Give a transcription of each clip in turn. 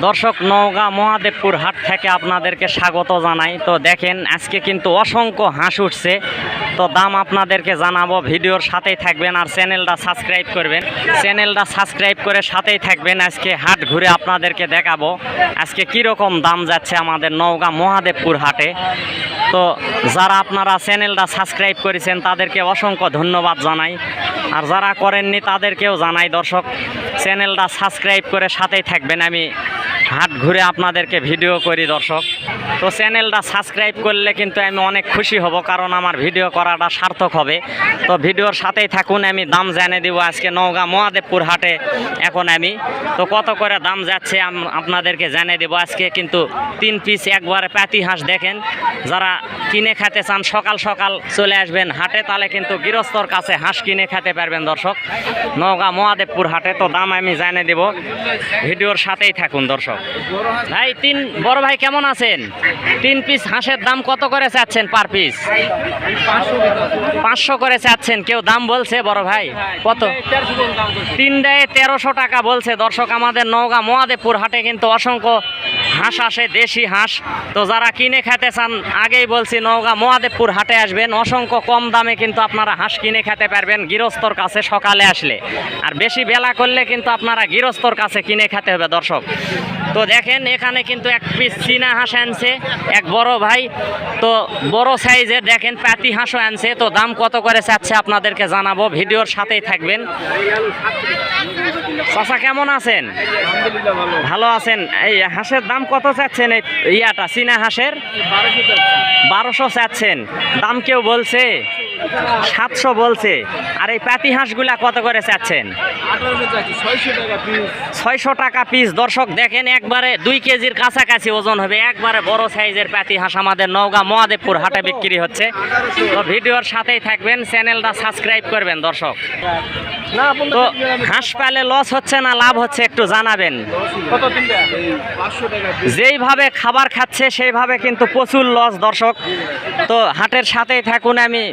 দর্শক, নওগাঁ মহাদেবপুর হাট থেকে আপনাদেরকে স্বাগত জানাই। তো দেখেন, আজকে কিন্তু অসংখ্য হাঁস উঠছে। তো দাম আপনাদেরকে জানাব, ভিডিওর সাথেই থাকবেন আর চ্যানেলটা সাবস্ক্রাইব করবেন। চ্যানেলটা সাবস্ক্রাইব করে সাথেই থাকবেন, আজকে হাট ঘুরে আপনাদেরকে দেখাবো। আজকে কীরকম দাম যাচ্ছে আমাদের নওগাঁ মহাদেবপুর হাটে। তো যারা আপনারা চ্যানেলটা সাবস্ক্রাইব করেছেন, তাদেরকে অসংখ্য ধন্যবাদ জানাই। আর যারা করেননি, তাদেরকেও জানাই, দর্শক। চ্যানেলটা সাবস্ক্রাইব করে সাথেই থাকবেন। আমি হাট ঘুরে আপনাদেরকে ভিডিও করি, দর্শক। তো চ্যানেলটা সাবস্ক্রাইব করলে কিন্তু আমি অনেক খুশি হব, কারণ আমার ভিডিও করাটা সার্থক হবে। তো ভিডিওর সাথেই থাকুন, আমি দাম জানিয়ে দেবো। আজকে নওগাঁ মহাদেবপুর হাটে এখন আমি। তো কত করে দাম যাচ্ছে আপনাদেরকে জানিয়ে দেবো। আজকে কিন্তু তিন পিস একবারে প্যাতি হাঁস দেখেন। যারা কিনে খেতে চান, সকাল সকাল চলে আসবেন হাটে, তাহলে কিন্তু গৃহস্থর কাছে হাঁস কিনে খেতে পারবেন, দর্শক। নওগাঁ মহাদেবপুর হাটে তো দাম আমি জানিয়ে দেবো। ভিডিওর সাথেই থাকুন, দর্শক। ভাই, তিন বড় ভাই কেমন আছেন? তিন পিস হাঁসের দাম কত করে চাচ্ছেন পার পিস পাঁচশো করে চাচ্ছেন, কেউ দাম বলছে বড় ভাই? কত? তিনটায় তেরোশো টাকা বলছে। দর্শক, আমাদের নওগাঁ মহাদেবপুর হাটে কিন্তু অসংখ্য হাঁস আসে, দেশি হাঁস। তো যারা কিনে খেতে চান, আগেই বলছি, নওগাঁ মহাদেবপুর হাটে আসবেন। অসংখ্য কম দামে কিন্তু আপনারা হাঁস কিনে খেতে পারবেন। গৃহস্থর কাছে সকালে আসলে। আর বেশি বেলা করলে কিন্তু আপনারা গৃহস্থর কাছে কিনে খেতে হবে, দর্শক। তো দেখেন এখানে কিন্তু এক পিস চীনা হাঁস আনছে এক বড় ভাই। তো বড় সাইজের দেখেন পাতি হাঁসও আনছে। তো দাম কত করে চাচ্ছে আপনাদেরকে জানাব ভিডিওর সাথেই থাকবেন। চাচা কেমন আছেন? ভালো। আছেন? এই হাঁসের দাম কত চাচ্ছেন? এই ইয়াটা চীনা হাঁসের? বারোশো চাচ্ছেন। দাম কেউ বলছে? সাতশো বলছে। আর এই পাতি হাঁসগুলা কত করে চাচ্ছেন? ছয়শো টাকা পিস দর্শক দেখেন একবারে দুই কেজির কাছাকাছি ওজন হবে একবারে বড় সাইজের পাতি হাঁস আমাদের নওগাঁ মহাদেবপুর হাটে বিক্রি হচ্ছে। তো ভিডিওর সাথেই থাকবেন চ্যানেলটা সাবস্ক্রাইব করবেন দর্শক। তো হাঁস পালে লস হচ্ছে না লাভ হচ্ছে একটু জানাবেন। যেইভাবে খাবার খাচ্ছে সেইভাবে কিন্তু প্রচুর লস দর্শক। তো হাটের সাথেই থাকুন আমি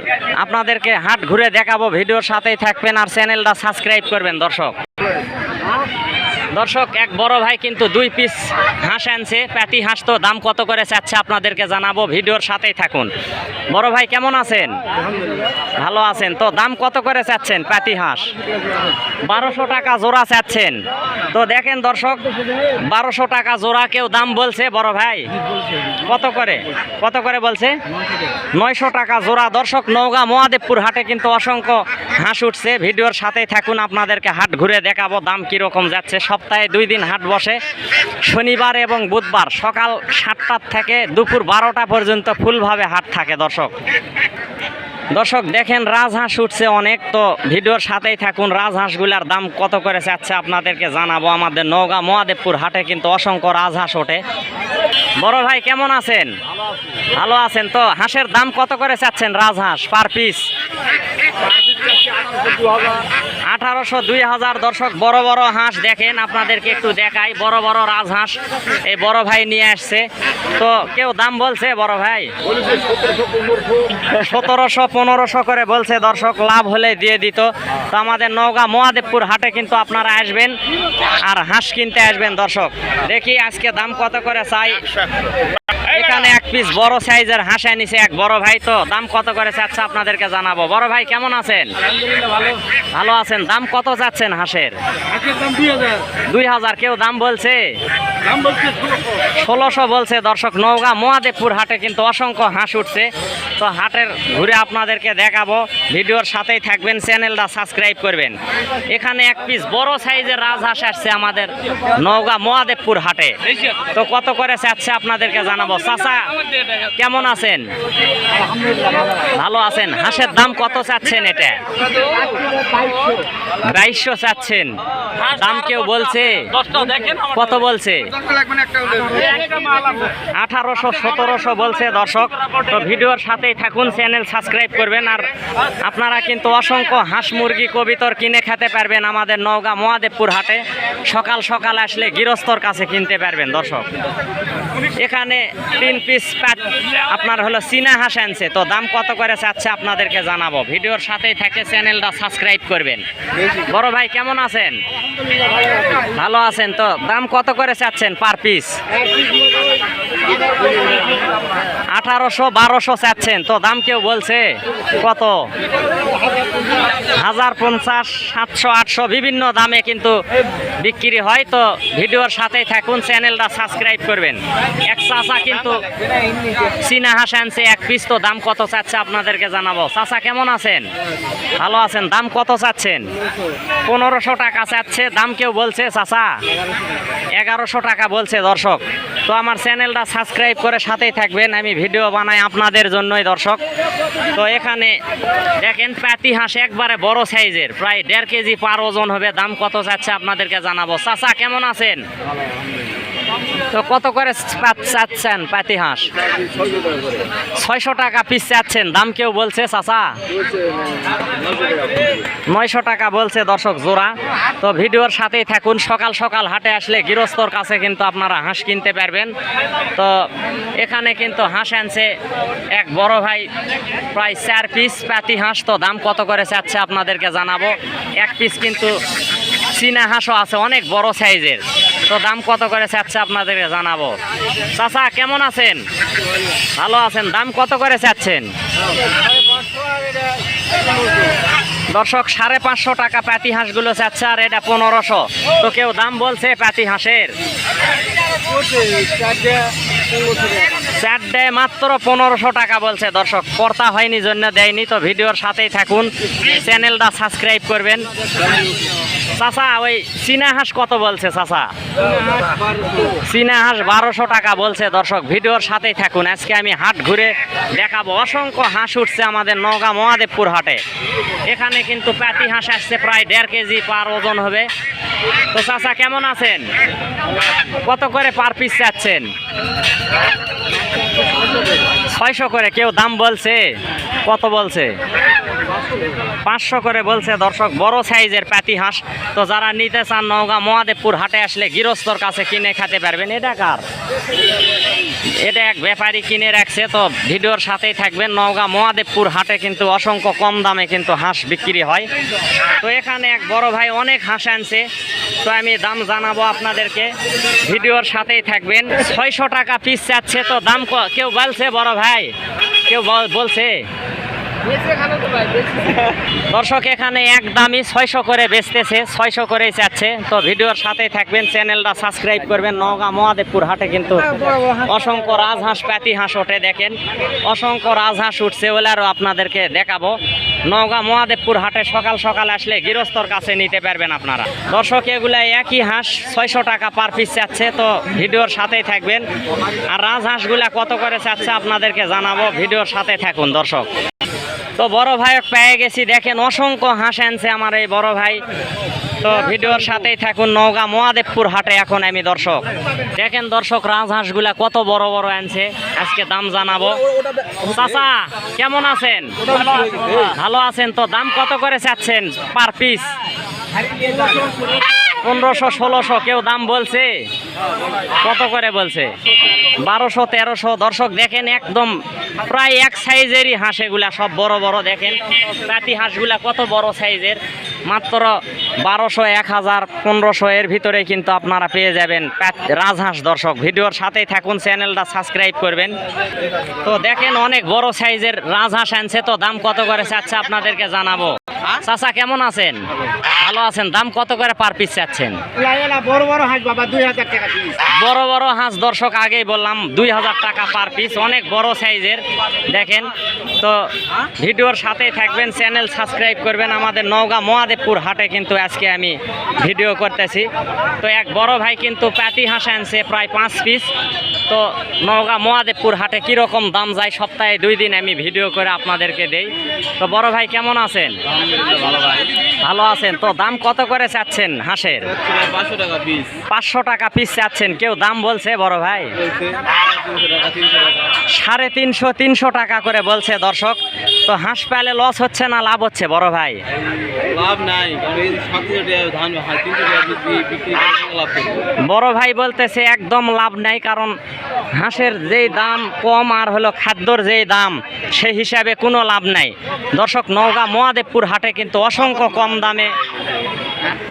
আপনাদেরকে হাট ঘুরে দেখাবো ভিডিওর সাথেই থাকবেন আর চ্যানেলটা সাবস্ক্রাইব করবেন দর্শক। দর্শক, এক বড় ভাই কিন্তু দুই পিস হাঁস আনছে। প্যাতি হাঁস তো দাম কত করে চাচ্ছে আপনাদেরকে জানাব, ভিডিওর সাথেই থাকুন। বড় ভাই, কেমন আছেন? ভালো আছেন তো? দাম কত করে চাচ্ছেন প্যাতি হাঁস? বারোশো টাকা জোড়া চাচ্ছেন। তো দেখেন দর্শক, বারোশো টাকা জোড়া কেউ দাম বলছে, বড় ভাই? কত করে? কত করে বলছে? নয়শো টাকা জোড়া। দর্শক, নওগাঁ মহাদেবপুর হাটে কিন্তু অসংখ্য হাঁস উঠছে। ভিডিওর সাথেই থাকুন, আপনাদেরকে হাট ঘুরে দেখাবো দাম কীরকম যাচ্ছে। সপ্তাহে দুই দিন হাট বসে। শনিবার এবং বুধবার সকাল সাতটার থেকে দুপুর বারোটা পর্যন্ত ফুলভাবে হাট থাকে দর্শক। দর্শক, দেখেন রাজহাঁস উঠছে অনেক, তো ভিডিওর সাথেই থাকুন। রাজহাঁসগুলার দাম কত করে চাচ্ছে আপনাদেরকে জানাব। আমাদের নওগাঁ মহাদেবপুর হাটে কিন্তু অসংখ্য রাজহাঁস ওঠে। বড় ভাই, কেমন আছেন? ভালো আছেন তো? হাঁসের দাম কত করে চাচ্ছেন রাজহাঁস পার পিস? আঠারোশো দুই হাজার। দর্শক, বড় বড় হাঁস দেখেন, আপনাদেরকে একটু দেখাই। বড় বড় রাজহাঁস এই বড় ভাই নিয়ে আসছে। তো কেউ দাম বলছে বড় ভাই? সতেরোশো পনেরোশো করে বলছে, দর্শক, লাভ হলে দিয়ে দিত। তো আমাদের নওগাঁ মহাদেবপুর হাটে কিন্তু আপনারা আসবেন আর হাঁস কিনতে আসবেন, দর্শক। দেখি আজকে দাম কত করে চাই। এখানে এক পিস বড় সাইজের হাঁস আনিছে এক বড় ভাই। তো দাম কত করে চাচ্ছে আপনাদেরকে জানাব। বড় ভাই, কেমন আছেন? ভালো আছেন। দাম কত চাচ্ছেন হাঁসের? দুই হাজার, কেউ দাম বলছে? ষোলোশো বলছে, দর্শক। নওগাঁ মহাদেবপুর হাটে কিন্তু অসংখ্য হাঁস উঠছে। তো হাটের ঘুরে আপনাদেরকে দেখাবো। ভিডিওর সাথেই থাকবেন, চ্যানেলটা সাবস্ক্রাইব করবেন। এখানে এক পিস বড় সাইজের রাজহাঁস আসছে আমাদের নওগাঁ মহাদেবপুর হাটে। তো কত করে চাচ্ছে আপনাদেরকে জানাব। চাচা, কেমন আছেন? ভালো আছেন? হাঁসের দাম কত চাচ্ছেন এটা? বাইশশো চাচ্ছেন। দাম কেউ বলছে? কত বলছে? আঠারোশো, সতেরোশো বলছে দর্শক। তো ভিডিওর সাথেই থাকুন, চ্যানেল সাবস্ক্রাইব সাবস্ক্রাইব করবেন আর আপনারা কিন্তু অসংখ্য হাঁস মুরগি, কবিতর কিনে খেতে পারবেন আমাদের নওগাঁ মহাদেবপুর হাটে। সকাল সকাল আসলে গৃহস্থর কাছে কিনতে পারবেন, দর্শক। এখানে তিন পিস প্যাট আপনার হলো চীনা হাঁস আনছে। তো দাম কত করে চাচ্ছে আপনাদেরকে জানাব। ভিডিওর সাথেই থাকে চ্যানেলটা সাবস্ক্রাইব করবেন। বড় ভাই, কেমন আছেন? ভালো আছেন তো? দাম কত করে চাচ্ছেন পার পিস আঠারোশো বারোশো চাচ্ছেন। তো দাম কেউ বলছে? কত? হাজার পঞ্চাশ, সাতশো, আটশো বিভিন্ন দামে কিন্তু বিক্রি হয়। তো ভিডিওর সাথেই থাকুন, চ্যানেলটা সাবস্ক্রাইব করবেন। এক চাষা কিন্তু চীনা হাঁস আনছে এক পিস, তো দাম কত চাচ্ছে আপনাদেরকে জানাব। চাষা কেমন আছেন? ভালো আছেন? দাম কত চাচ্ছেন? পনেরোশো টাকা চাচ্ছে, দাম কেউ বলছে? চাচা, এগারোশো টাকা বলছে দর্শক। তো আমার চ্যানেলটা সাবস্ক্রাইব করে সাথেই থাকবেন। আমি ভিডিও বানাই আপনাদের জন্যই, দর্শক। তো এখানে দেখেন প্যাতি হাঁস একবারে বড় সাইজের, প্রায় দেড় কেজি পার ওজন হবে। দাম কত চাচ্ছে আপনাদেরকে জানাব। চাচা, কেমন আছেন? তো কত করে চাচ্ছেন পাতি হাঁস? ছয়শো টাকা পিস চাচ্ছেন, দাম কেউ বলছে চাচা? নয়শো টাকা বলছে দর্শক জোড়া। তো ভিডিওর সাথেই থাকুন, সকাল সকাল হাটে আসলে গৃহস্থর কাছে কিন্তু আপনারা হাঁস কিনতে পারবেন। তো এখানে কিন্তু হাঁস আনছে এক বড় ভাই, প্রায় চার পিস পাতি হাঁস। তো দাম কত করে চাচ্ছে আপনাদেরকে জানাব। এক পিস কিন্তু চীনা হাঁসও আছে, অনেক বড় সাইজের তো দাম কত করে চাচ্ছে আপনাদেরকে জানাব? চাচা, কেমন আছেন? ভালো আছেন? দাম কত করে চাচ্ছেন? দর্শক, সাড়ে পাঁচশো টাকা প্যাতি হাঁসগুলো চাচ্ছে আর এটা পনেরোশো। তো কেউ দাম বলছে প্যাতি হাঁসের? চারটে মাত্র পনেরোশো টাকা বলছে দর্শক। কর্তা হয়নি, জন্য দেয়নি। তো ভিডিওর সাথেই থাকুন। চ্যানেলটা সাবস্ক্রাইব করবেন। চাচা, ওই চীনা হাঁস কত বলছে চাচা? চীনা হাঁস বারোশো টাকা বলছে দর্শক, ভিডিওর সাথেই থাকুন। আজকে আমি হাট ঘুরে দেখাবো। অসংখ্য হাঁস উঠছে আমাদের নওগাঁ মহাদেবপুর হাটে। এখানে কিন্তু প্যাতি হাঁস আসছে, প্রায় দেড় কেজি পার ওজন হবে। তো চাচা, কেমন আছেন? কত করে পার পিস চাচ্ছেন? ছয়শো করে, কেউ দাম বলছে? কত বলছে? পাঁচশো করে বলছে দর্শক, বড় সাইজের প্যাতি হাঁস। তো যারা নিতে চান নওগাঁ মহাদেবপুর হাটে আসলে গৃহস্থর কাছে কিনে খেতে পারবেন। এটা কার? এটা এক ব্যাপারী কিনে রাখছে, তো ভিডিওর সাথেই থাকবেন। নওগাঁ মহাদেবপুর হাটে কিন্তু অসংখ্য কম দামে কিন্তু হাঁস বিক্রি হয়। তো এখানে এক বড় ভাই অনেক হাঁস আনছে, তো আমি দাম জানাব আপনাদেরকে। ভিডিওর সাথেই থাকবেন। ছয়শো টাকা পিস চাচ্ছে, তো দাম কেউ বলছে, বড় ভাই, কেউ বল- বলছে? দর্শক এখানে এক দামই ছয়শো করে বেচতেছে ছয়শো করেই চাচ্ছে তো ভিডিওর সাথেই থাকবেন চ্যানেলটা সাবস্ক্রাইব করবেন। নওগাঁ মহাদেবপুর হাটে কিন্তু অসংখ্য রাজহাঁস প্যাতি হাঁস ওঠে দেখেন। অসংখ্য রাজহাঁস উঠছে বলে আরও আপনাদেরকে দেখাবো। নওগাঁ মহাদেবপুর হাটে সকাল সকাল আসলে গৃহস্থর কাছে নিতে পারবেন আপনারা। দর্শক এগুলা একই হাঁস ছয়শো টাকা পার পিস চাচ্ছে তো ভিডিওর সাথেই থাকবেন। আর রাজহাঁসগুলা কত করে চাচ্ছে আপনাদেরকে জানাব। ভিডিওর সাথে থাকুন দর্শক। তো বড় ভাই পেয়ে গেছি, দেখেন অসংখ্য হাঁস আনছে আমার এই বড় ভাই। তো ভিডিওর সাথেই থাকুন, নওগাঁ মহাদেবপুর হাটে এখন আমি দর্শক। দেখেন দর্শক, রাজহাঁসগুলা কত বড় বড় আনছে আজকে দাম জানাব। চাচা, কেমন আছেন? ভালো আছেন তো? দাম কত করে চাচ্ছেন? Per piece. পনেরোশো, ষোলোশো কেউ দাম বলছে। কত করে বলছে? বারোশো, তেরোশো, দর্শক দেখেন একদম প্রায় এক সাইজেরই হাঁস এগুলা, সব বড় বড় দেখেন। রাতি হাঁসগুলা কত বড় সাইজের? মাত্র বারোশো এক হাজার পনেরোশো এর ভিতরে কিন্তু আপনারা পেয়ে যাবেন রাজহাঁস দর্শক। ভিডিওর সাথেই থাকুন, চ্যানেলটা সাবস্ক্রাইব করবেন। তো দেখেন অনেক বড় সাইজের রাজহাঁস আনছে, তো দাম কত করে চাচ্ছে আপনাদেরকে জানাব। চাচা, কেমন আছেন? ভালো আছেন? দাম কত করে পার পিস চাচ্ছেন? বড় বড় হাঁস বড় হাঁস দর্শক, আগেই বললাম দুই হাজার টাকা পার পিস, অনেক বড় সাইজের। দেখেন, তো ভিডিওর সাথেই থাকবেন, চ্যানেল সাবস্ক্রাইব করবেন। আমাদের নওগাঁ মহাদেবপুর হাটে কিন্তু আজকে আমি ভিডিও করতেছি। তো এক বড় ভাই কিন্তু প্যাতি হাঁস আনছে প্রায় পাঁচ পিস। তো নওগাঁ মহাদেবপুর হাটে কীরকম দাম যায় সপ্তাহে দুই দিন আমি ভিডিও করে আপনাদেরকে দেই। তো বড় ভাই কেমন আছেন? ভালো আছেন। তো দাম কত করে চাচ্ছেন হাঁসের? পাঁচশো টাকা পিস চাচ্ছেন। কেউ দাম বলছে বড় ভাই? সাড়ে তিনশো তিনশো টাকা করে বলছে দর্শক। তো হাঁস পেলে লস হচ্ছে না লাভ হচ্ছে বড় ভাই? লাভ নাই বড় ভাই বলতেছে, একদম লাভ নাই, কারণ হাঁসের যেই দাম কম আর হলো খাদ্যর যেই দাম সেই হিসাবে কোনো লাভ নাই। দর্শক, নওগাঁ মহাদেবপুর হাটে কিন্তু অসংখ্য কম দামে,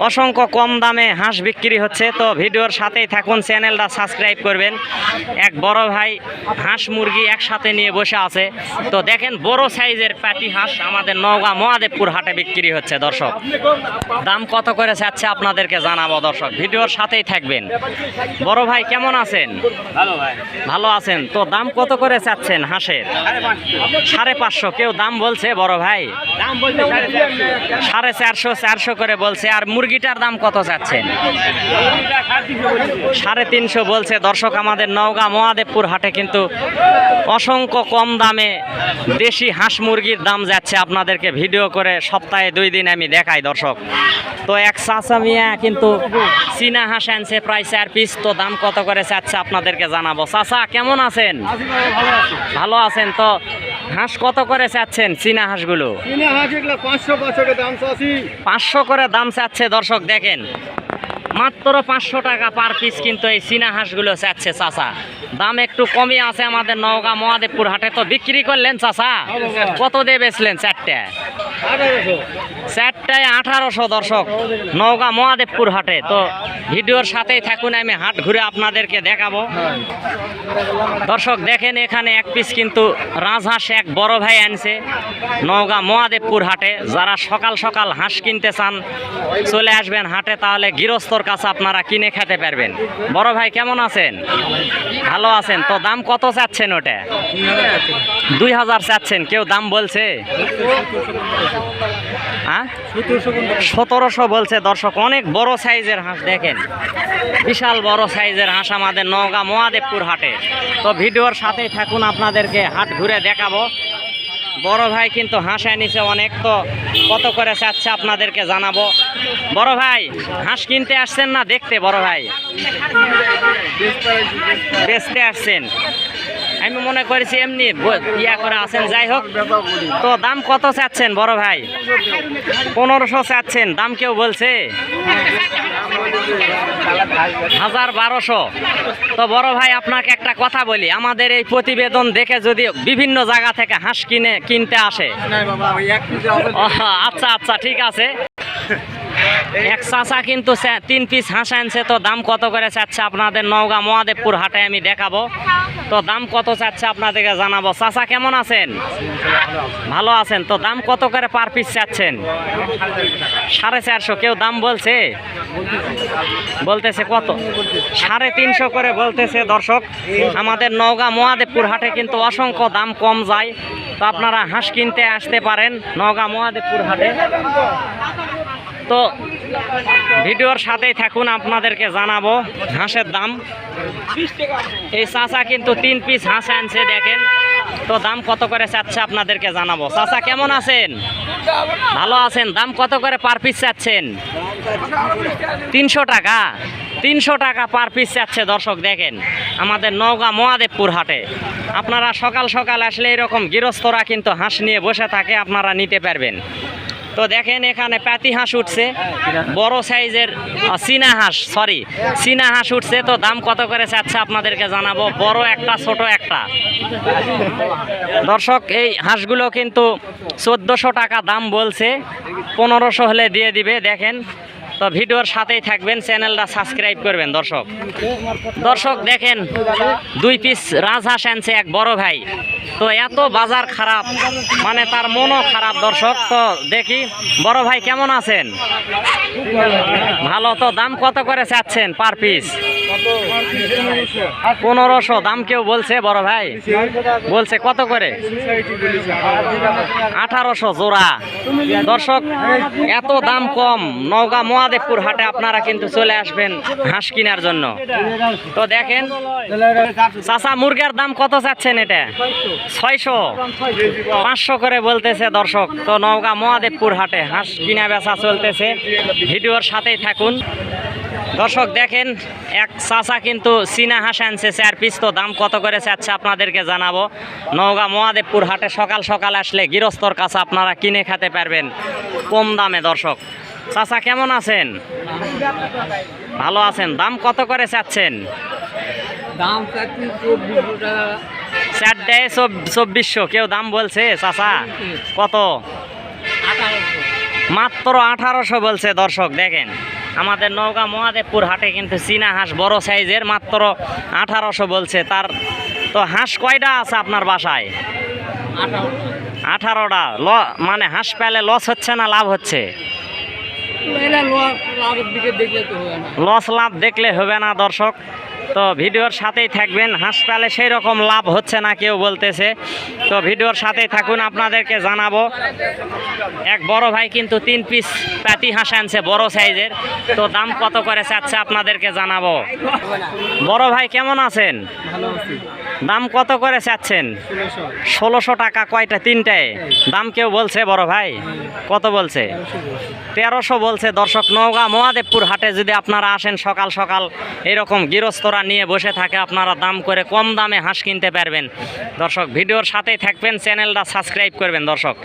অসংখ্য কম দামে হাঁস বিক্রি হচ্ছে। তো ভিডিওর সাথেই থাকুন, চ্যানেলটা সাবস্ক্রাইব করবেন। এক বড় ভাই হাঁস মুরগি একসাথে নিয়ে বসে আছে। তো দেখেন, বড় সাইজের প্যাটি হাঁস আমাদের নওগাঁ মহাদেবপুর হাটে বিক্রি হচ্ছে, দর্শক। দাম কত করে চাচ্ছে আপনাদেরকে জানাব দর্শক? ভিডিওর সাথেই থাকবেন। বড় ভাই কেমন আছেন? ভালো ভাই। ভালো আছেন? তো দাম কত করে চাচ্ছেন হাঁসের? সাড়ে পাঁচশো। কেউ দাম বলছে বড় ভাই? দাম বলতে সাড়ে চারশো। সাড়ে চারশো চারশো করে বলছে। আর মুরগিটার দাম কত চাচ্ছেন? সাড়ে তিনশো বলছে। দর্শক আমাদের নওগাঁ মহাদেবপুর হাটে কিন্তু অসংখ্য কম দামে দেশি হাঁস মুরগির দাম যাচ্ছে। আপনাদেরকে ভিডিও করে সপ্তাহে দুই দিন আমি দেখাই দর্শক। তো এক চাচা মিয়া কিন্তু চীনা হাঁস আনছে প্রায় চার পিস তো দাম কত করে চাচ্ছে আপনাদেরকে জানাব। চাচা কেমন আছেন? ভালো আছেন তো হাঁস কত করে চাচ্ছেন চীনা হাঁসগুলো? পাঁচশো পাঁচশো দাম পাঁচশো করে দাম চাচ্ছে দর্শক দেখেন। মাত্র পাঁচশো টাকা পার পিস কিন্তু এই চীনা হাঁসগুলো চাচ্ছে চাচা। দাম একটু কমই আছে আমাদের নওগাঁ মহাদেবপুর হাটে। তো বিক্রি করলেন চাচা? কত দিয়ে বেচলেন চারটে? চারটায় আঠারোশো দর্শক নওগাঁ মহাদেবপুর হাটে। তো ভিডিওর সাথেই থাকুন, আমি হাট ঘুরে আপনাদেরকে দেখাবো। দর্শক, দেখেন এখানে এক পিস কিন্তু রাজহাঁস এক বড় ভাই আনছে নওগাঁ মহাদেবপুর হাটে। যারা সকাল সকাল হাঁস কিনতে চান, চলে আসবেন হাটে। তাহলে গৃহস্থর কাছে আপনারা কিনে খেতে পারবেন। বড় ভাই, কেমন আছেন? ভালো আছেন? তো দাম কত চাচ্ছেন ওটা? দুই হাজার চাচ্ছেন, কেউ দাম বলছে? হ্যাঁ? সতেরোশো বলছে দর্শক, অনেক বড় সাইজের হাঁস দেখেন। বিশাল বড় সাইজের হাঁস আমাদের নওগাঁ মহাদেবপুর হাটে। তো ভিডিওর সাথেই থাকুন, আপনাদেরকে হাট ঘুরে দেখাবো। বড় ভাই কিন্তু হাঁস নিচে অনেক তো কত করে চাচ্ছে আপনাদেরকে জানাব। বড় ভাই হাঁস কিনতে আসছেন না দেখতে বড় ভাই? বেচতে আসছেন। আমি মনে করেছি এমনি ইয়া করে আছেন যাই হোক। তো দাম কত চাচ্ছেন বড় ভাই? পনেরোশো চাচ্ছেন দাম কেউ বলছে? হাজার বারোশো। তো বড় ভাই আপনাকে একটা কথা বলি আমাদের এই প্রতিবেদন দেখে যদি বিভিন্ন জায়গা থেকে হাঁস কিনে কিনতে আসে। আচ্ছা আচ্ছা ঠিক আছে। এক চাচা কিন্তু তিন পিস হাঁস আনছে, তো দাম কত করে চাচ্ছে আপনাদের নওগাঁ মহাদেবপুর হাটে আমি দেখাবো। তো দাম কত চাচ্ছে আপনাদেরকে জানাব। চাচা কেমন আছেন? ভালো আছেন? তো দাম কত করে পার পিস চাচ্ছেন? সাড়ে চারশো, কেউ দাম বলছে? বলতেছে কত? সাড়ে তিনশো করে বলতেছে দর্শক। আমাদের নওগাঁ মহাদেবপুর হাটে কিন্তু অসংখ্য দাম কম যায়। তো আপনারা হাঁস কিনতে আসতে পারেন নওগাঁ মহাদেবপুর হাটে। তো ভিডিওর সাথেই থাকুন, আপনাদেরকে জানাব হাঁসের দাম। এই চাচা কিন্তু তিন পিস হাঁস আনছে, দেখেন। তো দাম কত করে চাচ্ছে আপনাদেরকে জানাব। চাচা কেমন আছেন? ভালো আছেন? দাম কত করে পার পিস চাচ্ছেন? তিনশো টাকা। তিনশো টাকা পার পিস চাচ্ছে দর্শক, দেখেন। আমাদের নওগাঁ মহাদেবপুর হাটে। আপনারা সকাল সকাল আসলে এরকম গৃহস্থরা কিন্তু হাঁস নিয়ে বসে থাকে, আপনারা নিতে পারবেন। তো দেখেন এখানে পাতি হাঁস উঠছে। বড় সাইজের চীনা হাঁস সরি চীনা হাঁস উঠছে। তো দাম কত করে চাচ্ছে আপনাদেরকে জানাব। বড় একটা, ছোট একটা। দর্শক, এই হাঁসগুলো কিন্তু চোদ্দোশো টাকা দাম বলছে। পনেরোশো হলে দিয়ে দিবে, দেখেন। তো ভিডিওর সাথেই থাকবেন, চ্যানেলটা সাবস্ক্রাইব করবেন, দর্শক। দর্শক, দেখেন, দুই পিস রাজহাঁস আনছে এক বড় ভাই। তো এত বাজার খারাপ। মানে তার মনও খারাপ, দর্শক। তো দেখি, বড় ভাই কেমন আছেন? ভালো তো, দাম কত করে চাচ্ছেন পার পিস? পনেরোশো, দাম কেউ বলছে, বড় ভাই? বলছে, কত করে? আঠারোশো জোড়া। দর্শক, এত দাম কম। নওগাঁ মহাদেবপুর হাটে আপনারা কিন্তু চলে আসবেন হাঁস কেনার জন্য। তো দেখেন, চাচা মুরগির দাম কত চাচ্ছেন এটা? ছয়শো, পাঁচশো করে বলতেছে দর্শক। তো নওগাঁ মহাদেবপুর হাটে হাঁস কিনা বেচা চলতেছে। ভিডিওর সাথেই থাকুন। দর্শক, দেখেন, এক চাচা কিন্তু চীনা হাঁস আনছে, চার পিস। তো দাম কত করে চাচ্ছে আপনাদেরকে জানাব। নওগাঁ মহাদেবপুর হাটে সকাল সকাল আসলে গৃহস্থর কাছে আপনারা কিনে খেতে পারবেন কম দামে, দর্শক। চাচা, কেমন আছেন? ভালো আছেন। দাম কত করে চাচ্ছেন? দাম চাচ্ছি চব্বিশশো টাকা। চারটায় চব্বিশশো কেউ দাম বলছে চাচা কত? মাত্র আঠারোশো বলছে দর্শক দেখেন। আমাদের নওগাঁ মহাদেবপুর হাটে কিন্তু চীনা হাঁস বড় সাইজের মাত্র আঠারোশো বলছে। তার তো হাঁস কয়টা আছে আপনার বাসায়? আঠারোটা। ল মানে হাঁস পেলে লস হচ্ছে না লাভ হচ্ছে? লস লাভ দেখলে হবে না দর্শক। তো ভিডিওর সাথেই থাকবেন। হাসপাতালে সেই রকম লাভ হচ্ছে না, কেউ বলতেছে। তো ভিডিওর সাথেই থাকুন, আপনাদেরকে জানাব। এক বড় ভাই কিন্তু তিন পিস প্যাটি হাঁস আনছে, বড় সাইজের। তো দাম কত করে চাচ্ছে আপনাদেরকে জানাব। বড় ভাই, কেমন আছেন? দাম কত করে চাচ্ছেন? ষোলোশো টাকা কয়টা? তিনটায়। দাম কেউ বলছে, বড় ভাই? কত বলছে? তেরোশো বলছে। দর্শক, নওগাঁ মহাদেবপুর হাটে যদি আপনারা আসেন সকাল সকাল, এরকম গৃহস্থরা নিয়ে বসে থাকে, আপনারা দাম করে কম দামে হাঁস কিনতে পারবেন। দর্শক, ভিডিওর সাথেই থাকবেন, চ্যানেলটা সাবস্ক্রাইব করবেন দর্শক।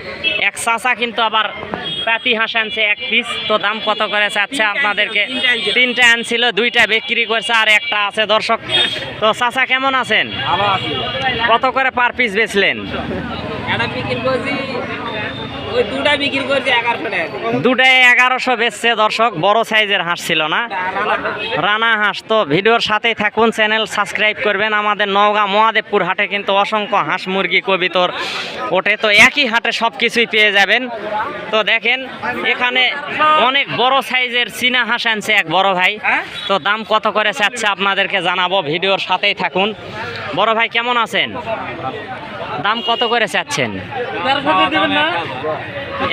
এক চাচা কিন্তু আবার প্যাতি হাঁস আনছে এক পিস তো দাম কত করে চাচ্ছে আপনাদেরকে তিনটা আনছিল দুইটা বিক্রি করছে আর একটা আছে দর্শক। তো চাচা কেমন আছেন? কত করে পার পিস বেচলেন? এটা বিক্রি করছি ওই দুটা বিক্রি করছি এগারোশো বেচছে দর্শক বড় সাইজের হাঁস ছিল না। রানা হাঁস। তো। ভিডিওর সাথেই থাকুন চ্যানেল সাবস্ক্রাইব করবেন। আমাদের নওগাঁ মহাদেবপুর হাটে কিন্তু অসংখ্য হাঁস মুরগি কবিতর ওঠে। তো একই হাটে সব কিছুই পেয়ে যাবেন। তো দেখেন এখানে অনেক বড় সাইজের চীনা হাঁস আনছে এক বড় ভাই। তো দাম কত করে চাচ্ছে আপনাদেরকে জানাব। ভিডিওর সাথেই থাকুন। বড় ভাই কেমন আছেন? দাম কত করে চাচ্ছেন?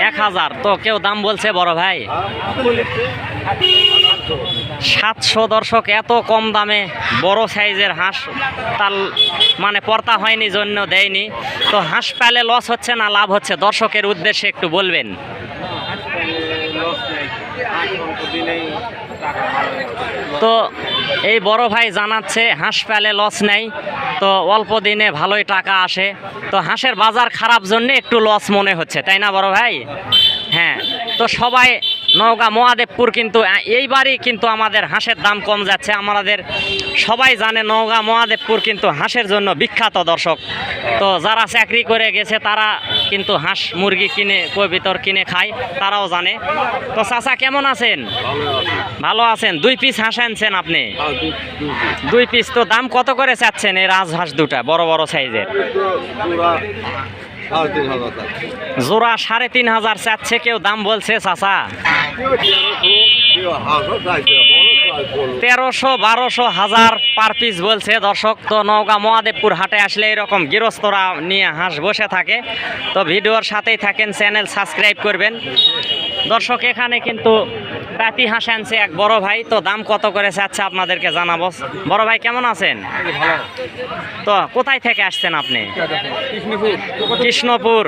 এক হাজার। তো কেউ দাম বলছে বড় ভাই? সাতশো দর্শক এত কম দামে বড় সাইজের হাঁস তাল মানে পর্তা হয়নি, জন্য দেয়নি। তো হাঁস পেলে লস হচ্ছে না লাভ হচ্ছে? দর্শকের উদ্দেশ্যে একটু বলবেন। তো এই বড় ভাই জানাচ্ছে, হাঁস পেলে লস নেই। তো অল্প দিনে ভালোই টাকা আসে। তো হাঁসের বাজার খারাপ জন্যে একটু লস মনে হচ্ছে, তাই না বড় ভাই? হ্যাঁ তো সবাই নওগাঁ মহাদেবপুর কিন্তু এইবারই কিন্তু আমাদের হাঁসের দাম কম যাচ্ছে। আমাদের সবাই জানে নওগাঁ মহাদেবপুর কিন্তু হাঁসের জন্য বিখ্যাত দর্শক। তো যারা চাকরি করে গেছে, তারা কিন্তু হাঁস, মুরগি কিনে কবিতর কিনে খায়, তারাও জানে। তো চাচা, কেমন আছেন? ভালো আছেন? দুই পিস হাঁস আনছেন আপনি? দুই পিস তো দাম কত করে চাচ্ছেন এই রাজহাঁস দুটা, বড় বড় সাইজের জোড়া সাড়ে তিন হাজার, চাচ্ছে কেউ, দাম বলছে চাচা। তেরোশো, বারোশো, হাজার পার পিস বলছে দর্শক। তো নওগাঁ মহাদেবপুর হাটে আসলে এরকম গৃহস্থরা নিয়ে হাঁস বসে থাকে। তো ভিডিওর সাথেই থাকেন, চ্যানেল সাবস্ক্রাইব করবেন। দর্শক, এখানে কিন্তু প্যাতি হাঁস আনছে এক বড় ভাই। তো দাম কত করে চাচ্ছে আপনাদেরকে জানাব। বড় ভাই, কেমন আছেন? তো কোথায় থেকে আসছেন আপনি? কৃষ্ণপুর।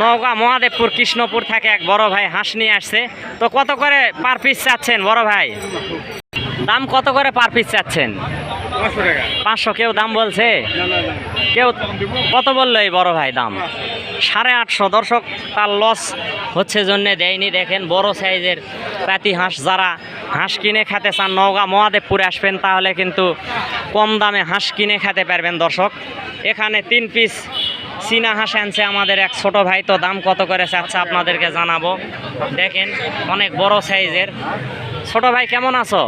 নওগাঁ, মহাদেবপুর, কৃষ্ণপুর থেকে এক বড় ভাই হাঁস নিয়ে আসছে। তো কত করে পার পিস চাচ্ছেন বড় ভাই? দাম কত করে পার পিস চাচ্ছেন? পাঁচশো কেউ দাম বলছে? কেউ কত বলল এই বড় ভাই দাম? সাড়ে আটশো। দর্শক তার লস হচ্ছে জন্যে দেয়নি। দেখেন বড় সাইজের প্যাতি হাঁস যারা হাঁস কিনে খেতে চান নওগাঁ মহাদেবপুরে আসবেন তাহলে কিন্তু কম দামে হাঁস কিনে খেতে পারবেন দর্শক। এখানে তিন পিস চীনা হাঁস আনছে আমাদের এক ছোট ভাই তো দাম কত করে চাচ্ছে আপনাদেরকে জানাব। দেখেন অনেক বড় সাইজের। ছোট ভাই কেমন আছো?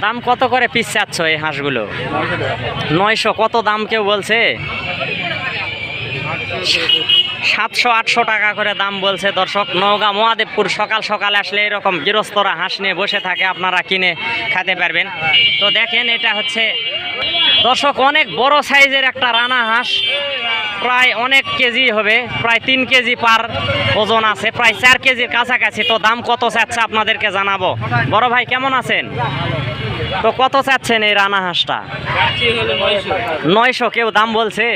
দাম কত করে পিস চাচ্ছ এই হাঁসগুলো? নয়শো কত দাম কেউ বলছে? সাতশো আটশো টাকা করে দাম বলছে দর্শক। নওগাঁ মহাদেবপুর সকাল সকাল আসলে এরকম গৃহস্থরা হাঁস নিয়ে বসে থাকে আপনারা কিনে খেতে পারবেন। তো দেখেন এটা হচ্ছে দর্শক অনেক বড় সাইজের একটা রানা হাঁস। প্রায় অনেক কেজি হবে প্রায় তিন কেজি পার ওজন আছে প্রায় চার কেজির কাছাকাছি। তো দাম কত চাচ্ছে আপনাদেরকে জানাব? বড় ভাই কেমন আছেন? তো কত চাচ্ছেন এই রানা হাঁসটা? নয়শো কেউ দাম বলছে?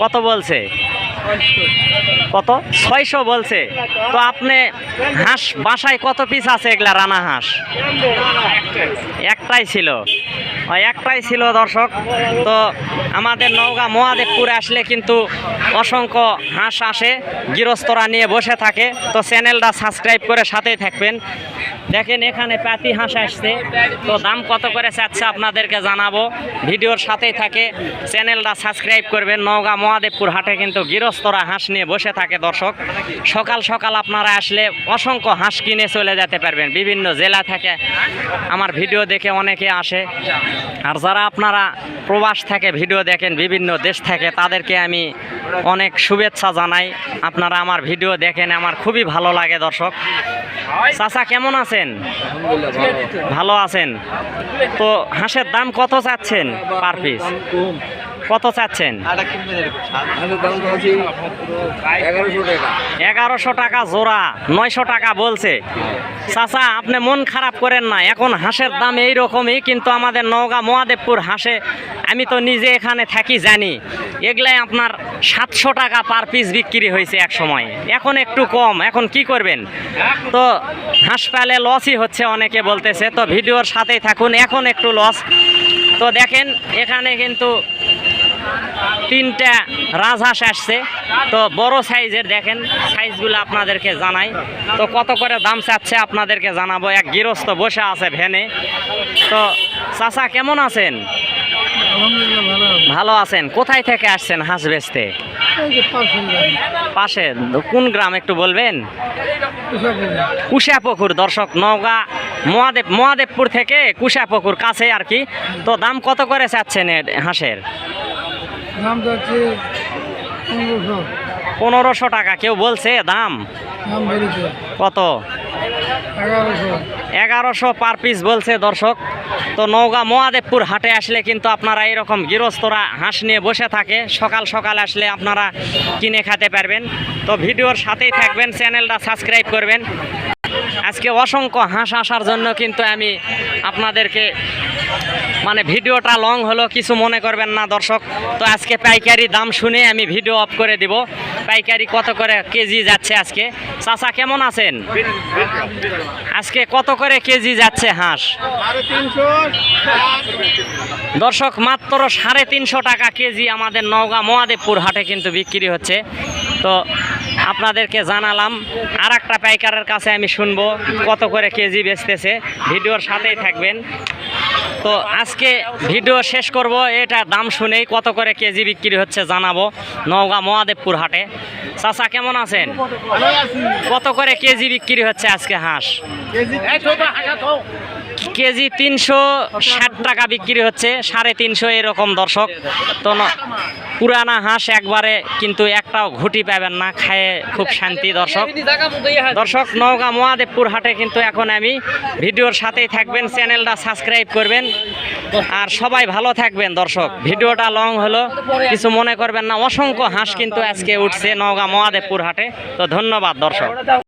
কত বলছে? কত? ছয়শো বলছে। তো আপনি হাঁস বাসায় কত পিস আছে এগুলা রানা হাঁস? একটাই ছিল। একটাই ছিল দর্শক। তো আমাদের নওগাঁ মহাদেবপুরে আসলে কিন্তু অসংখ্য হাঁস আসে, গৃহস্থরা নিয়ে বসে থাকে। তো চ্যানেলটা সাবস্ক্রাইব করে সাথেই থাকবেন। দেখেন এখানে পাতি হাঁস আসছে। তো দাম কত করে চাচ্ছে আপনাদেরকে জানাব। ভিডিওর সাথেই থাকে। চ্যানেলটা সাবস্ক্রাইব করবেন। নওগাঁ মহাদেবপুর হাটে কিন্তু গৃহস্থরা হাঁস নিয়ে বসে থাকে, দর্শক। সকাল সকাল আপনারা আসলে অসংখ্য হাঁস কিনে চলে যেতে পারবেন। বিভিন্ন জেলা থেকে আমার ভিডিও দেখে অনেকে আসে। আর যারা আপনারা প্রবাস থেকে ভিডিও দেখেন, বিভিন্ন দেশ থেকে, তাদেরকে আমি অনেক শুভেচ্ছা জানাই। আপনারা আমার ভিডিও দেখেন, আমার খুবই ভালো লাগে দর্শক। চাচা, কেমন আছেন? ভালো আছেন? তো হাঁসের দাম কত চাচ্ছেন পার পিস কত চাচ্ছেন? এগারোশো টাকা। জোড়া নয়শো টাকা বলছে। চাচা আপনি মন খারাপ করেন না এখন হাঁসের দাম এই রকমই কিন্তু আমাদের নওগাঁ মহাদেবপুর হাঁসে আমি তো নিজে এখানে থাকি জানি। এগুলাই আপনার সাতশো টাকা পার পিস বিক্রি হয়েছে এক সময়। এখন একটু কম এখন কি করবেন? তো হাঁস পালে লসই হচ্ছে অনেকে বলতেছে। তো ভিডিওর সাথেই থাকুন এখন একটু লস তো দেখেন এখানে কিন্তু তিনটা রাজহাঁস আসছে। তো বড় সাইজের দেখেন, সাইজগুলো আপনাদেরকে জানাই। তো কত করে দাম চাচ্ছে আপনাদেরকে জানাব। এক গৃহস্থ বসে আছে ভ্যানে। তো চাচা, কেমন আছেন? ভালো আছেন। কোথায় থেকে আসছেন হাঁস বেচতে? পাশে। কোন গ্রাম একটু বলবেন? কুশাপুকুর, দর্শক, নওগাঁ, মহাদেব মহাদেবপুর থেকে কুশাপুকুর কাছে আর কি। তো দাম কত করে চাচ্ছেন হাঁসের? দাম যাচ্ছে পনেরোশো। পনেরোশো টাকা কেউ বলছে দাম? কত? এগারোশো। এগারোশো পার পিস বলছে দর্শক। তো নওগাঁ মহাদেবপুর হাটে আসলে কিন্তু আপনারা এরকম গৃহস্থরা হাঁস নিয়ে বসে থাকে। সকাল সকাল আসলে আপনারা কিনে খেতে পারবেন। তো ভিডিওর সাথেই থাকবেন চ্যানেলটা সাবস্ক্রাইব করবেন। আজকে অসংখ্য হাঁস আসার জন্য কিন্তু আমি আপনাদেরকে মানে ভিডিওটা লং হলো, কিছু মনে করবেন না দর্শক। তো আজকে পাইকারি দাম শুনে আমি ভিডিও অফ করে দিব। পাইকারি কত করে কেজি যাচ্ছে আজকে? চাচা, কেমন আছেন? আজকে কত করে কেজি যাচ্ছে হাঁস? দর্শক, মাত্র সাড়ে তিনশো টাকা কেজি আমাদের নওগাঁ মহাদেবপুর হাটে কিন্তু বিক্রি হচ্ছে। তো আপনাদেরকে জানালাম আর একটা পাইকারের কাছে আমি শুনব কত করে কেজি বেচতেছে। ভিডিওর সাথেই থাকবেন। তো আজকে ভিডিও শেষ করব। এটা দাম শুনেই কত করে কেজি বিক্রি হচ্ছে জানাব নওগাঁ মহাদেবপুর হাটে। চাচা কেমন আছেন? কত করে কেজি বিক্রি হচ্ছে আজকে হাঁস? কেজি তিনশো ষাট টাকা বিক্রি হচ্ছে, সাড়ে তিনশো এরকম দর্শক। তো পুরানা হাঁস একবারে কিন্তু একটাও ঘুটি পাবেন না, খায়ে খুব শান্তি দর্শক। দর্শক, নওগাঁ মহাদেবপুর হাটে কিন্তু এখন আমি ভিডিওর সাথেই থাকবেন, চ্যানেলটা সাবস্ক্রাইব করবেন। আর সবাই ভালো থাকবেন দর্শক। ভিডিওটা লং হলো, কিছু মনে করবেন না। অসংখ্য হাঁস কিন্তু আজকে উঠছে নওগাঁ মহাদেবপুর হাটে। তো ধন্যবাদ দর্শক।